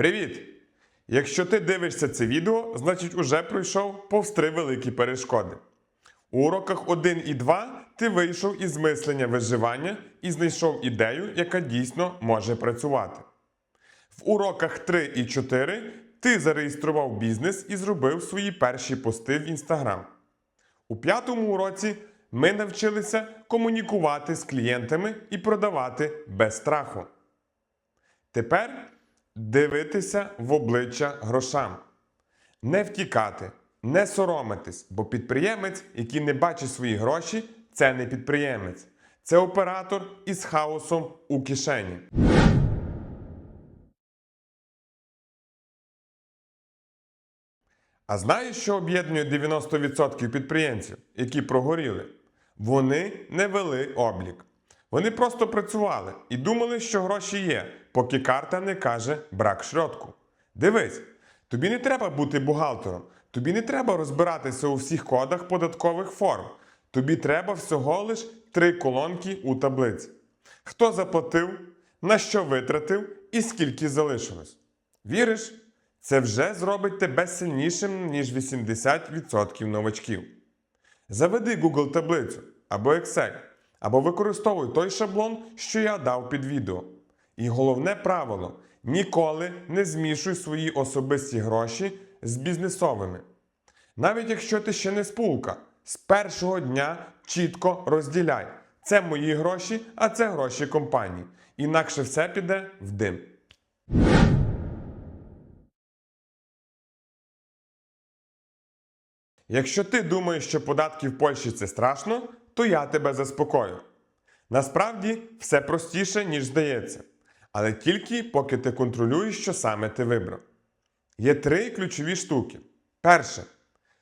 Привіт! Якщо ти дивишся це відео, значить уже пройшов повз три великі перешкоди. У уроках 1 і 2 ти вийшов із мислення виживання і знайшов ідею, яка дійсно може працювати. В уроках 3 і 4 ти зареєстрував бізнес і зробив свої перші пости в Instagram. У п'ятому уроці ми навчилися комунікувати з клієнтами і продавати без страху. Тепер дивитися в обличчя грошам. Не втікати, не соромитись, бо підприємець, який не бачить свої гроші, це не підприємець. Це оператор із хаосом у кишені. А знаєш, що об'єднує 90% підприємців, які прогоріли? Вони не вели облік. Вони просто працювали і думали, що гроші є, поки карта не каже брак шротку. Дивись, тобі не треба бути бухгалтером, тобі не треба розбиратися у всіх кодах податкових форм. Тобі треба всього лиш три колонки у таблиці. Хто заплатив, на що витратив і скільки залишилось. Віриш? Це вже зробить тебе сильнішим, ніж 80% новачків. Заведи Google таблицю або Excel, або використовуй той шаблон, що я дав під відео. І головне правило: ніколи не змішуй свої особисті гроші з бізнесовими. Навіть якщо ти ще не спулка, з першого дня чітко розділяй. Це мої гроші, а це гроші компанії. Інакше все піде в дим. Якщо ти думаєш, що податки в Польщі це страшно, то я тебе заспокою. Насправді все простіше, ніж здається. Але тільки поки ти контролюєш, що саме ти вибрав. Є три ключові штуки. Перше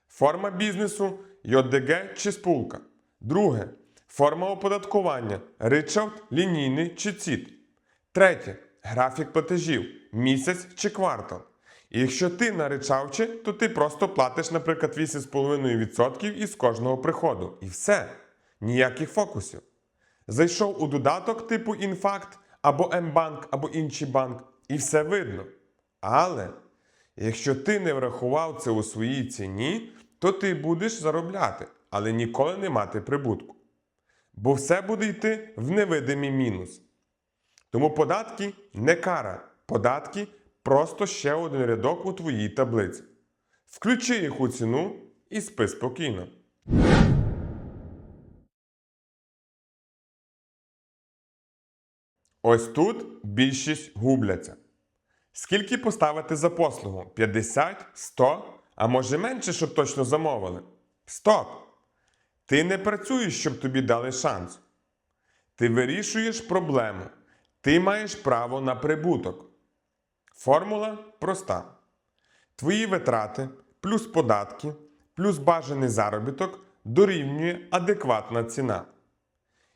форма бізнесу, ЙОДГ чи спулка. Друге форма оподаткування, ричард, лінійний чи ЦІТ. Третє графік платежів, місяць чи квартал. І якщо ти на ричавчі, то ти просто платиш, наприклад, 8,5% із кожного приходу. І все. Ніяких фокусів. Зайшов у додаток типу Інфакт або Мбанк, або інший банк, і все видно. Але якщо ти не врахував це у своїй ціні, то ти будеш заробляти, але ніколи не мати прибутку. Бо все буде йти в невидимий мінус. Тому податки не кара. Податки просто ще один рядок у твоїй таблиці. Включи їх у ціну і спи спокійно. Ось тут більшість губляться. Скільки поставити за послугу? 50, 100, а може менше, щоб точно замовили? Стоп! Ти не працюєш, щоб тобі дали шанс. Ти вирішуєш проблему. Ти маєш право на прибуток. Формула проста. Твої витрати плюс податки плюс бажаний заробіток дорівнює адекватна ціна.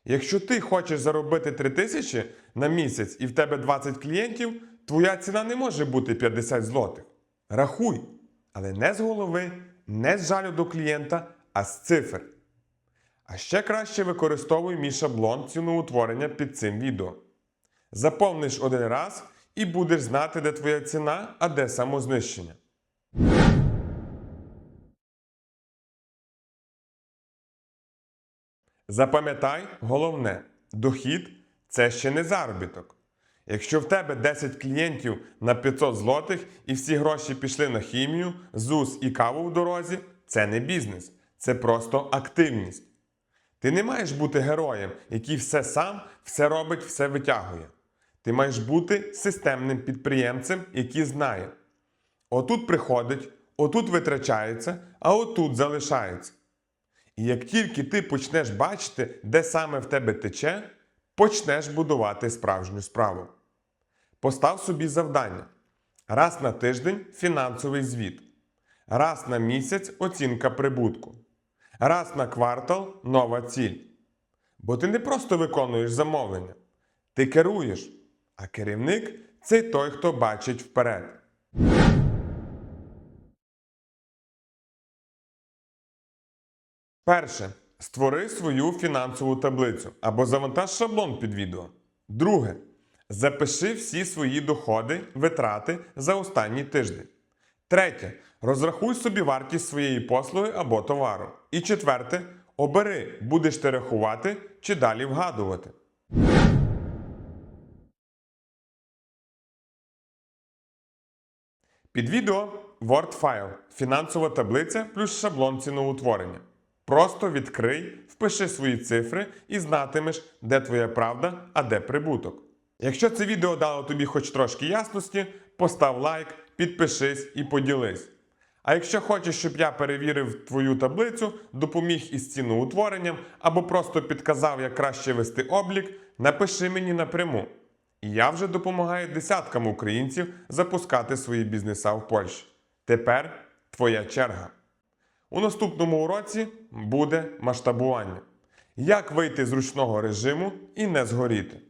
Якщо ти хочеш заробити 3 тисячі на місяць і в тебе 20 клієнтів, твоя ціна не може бути 50 злотих. Рахуй, але не з голови, не з жалю до клієнта, а з цифр. А ще краще використовуй мій шаблон ціноутворення під цим відео. Заповниш один раз і будеш знати, де твоя ціна, а де самознищення. Запам'ятай головне: дохід це ще не заробіток. Якщо в тебе 10 клієнтів на 500 злотих і всі гроші пішли на хімію, ЗУС і каву в дорозі, це не бізнес, це просто активність. Ти не маєш бути героєм, який все сам, все робить, все витягує. Ти маєш бути системним підприємцем, який знає. Отут приходить, отут витрачається, а отут залишається. І як тільки ти почнеш бачити, де саме в тебе тече, почнеш будувати справжню справу. Постав собі завдання. Раз на тиждень фінансовий звіт. Раз на місяць оцінка прибутку. Раз на квартал нова ціль. Бо ти не просто виконуєш замовлення, ти керуєш. А керівник це той, хто бачить вперед. Перше. Створи свою фінансову таблицю або завантаж шаблон під відео. Друге. Запиши всі свої доходи, витрати за останній тиждень. Третє. Розрахуй собі вартість своєї послуги або товару. І четверте. Обери, будеш ти рахувати чи далі вгадувати. Під відео Word файл, фінансова таблиця плюс шаблон ціноутворення. Просто відкрий, впиши свої цифри і знатимеш, де твоя правда, а де прибуток. Якщо це відео дало тобі хоч трошки ясності, постав лайк, підпишись і поділись. А якщо хочеш, щоб я перевірив твою таблицю, допоміг із ціноутворенням або просто підказав, як краще вести облік, напиши мені напряму. І я вже допомагаю десяткам українців запускати свої бізнеса в Польщі. Тепер твоя черга. У наступному уроці буде масштабування. Як вийти з ручного режиму і не згоріти.